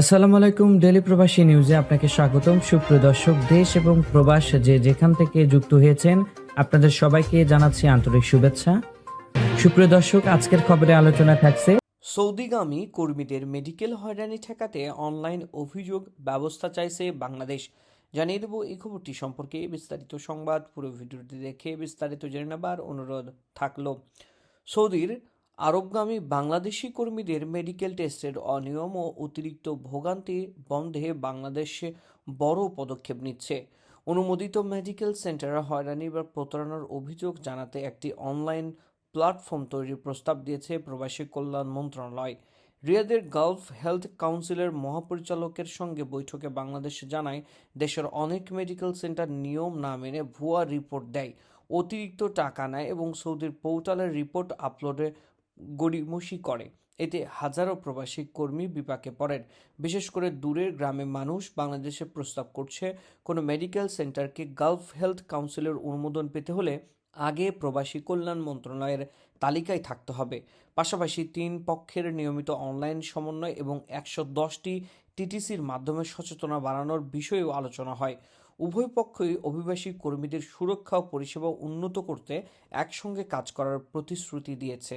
আসসালামু আলাইকুম ডেলি প্রবাসী নিউজে আপনাকে স্বাগতম। সুপ্রিয় দর্শক, দেশ এবং প্রবাস যে যেখান থেকে যুক্ত হয়েছেন, আপনাদের সবাইকে জানাচ্ছি আন্তরিক শুভেচ্ছা। সুপ্রিয় দর্শক, আজকের খবরে আলোচনা থাকছে। সৌদিগামী কর্মীদের মেডিকেল হয়রানি ঠেকাতে অনলাইন অভিযোগ ব্যবস্থা চাইছে বাংলাদেশ। জানিয়ে দেব এই খবরটি সম্পর্কে বিস্তারিত সংবাদ। পুরো ভিডিওটি দেখে বিস্তারিত জেনে নেবার অনুরোধ থাকল। সৌদির আরবগামী বাংলাদেশি কর্মীদের মেডিকেল টেস্টের অনিয়ম ও অতিরিক্ত ভোগান্তি বন্ধে বাংলাদেশে বড় পদক্ষেপ নিচ্ছে। অনুমোদিত মেডিকেল সেন্টারে হয়রানি বা প্রতারণার অভিযোগ জানাতে একটি অনলাইন প্ল্যাটফর্ম তৈরির প্রস্তাব দিয়েছে প্রবাসী কল্যাণ মন্ত্রণালয়। রিয়াদের গালফ হেলথ কাউন্সিলের মহাপরিচালকের সঙ্গে বৈঠকে বাংলাদেশ জানায়, দেশের অনেক মেডিকেল সেন্টার নিয়ম না মেনে ভুয়া রিপোর্ট দেয়, অতিরিক্ত টাকা নেয় এবং সৌদির পোর্টালের রিপোর্ট আপলোডে গড়িমসি করে। এতে হাজারো প্রবাসী কর্মী বিপাকে পড়েন। বিশেষ করে দূরের গ্রামে মানুষ বাংলাদেশে প্রস্তাব করছে, কোনো মেডিকেল সেন্টারকে গালফ হেলথ কাউন্সিলের অনুমোদন পেতে হলে আগে প্রবাসী কল্যাণ মন্ত্রণালয়ের তালিকায় থাকতে হবে। পাশাপাশি তিন পক্ষের নিয়মিত অনলাইন সমন্বয় এবং একশো দশটি টিটিসির মাধ্যমে সচেতনা বাড়ানোর বিষয়েও আলোচনা হয়। উভয় পক্ষই অভিবাসী কর্মীদের সুরক্ষা ও পরিষেবা উন্নত করতে একসঙ্গে কাজ করার প্রতিশ্রুতি দিয়েছে।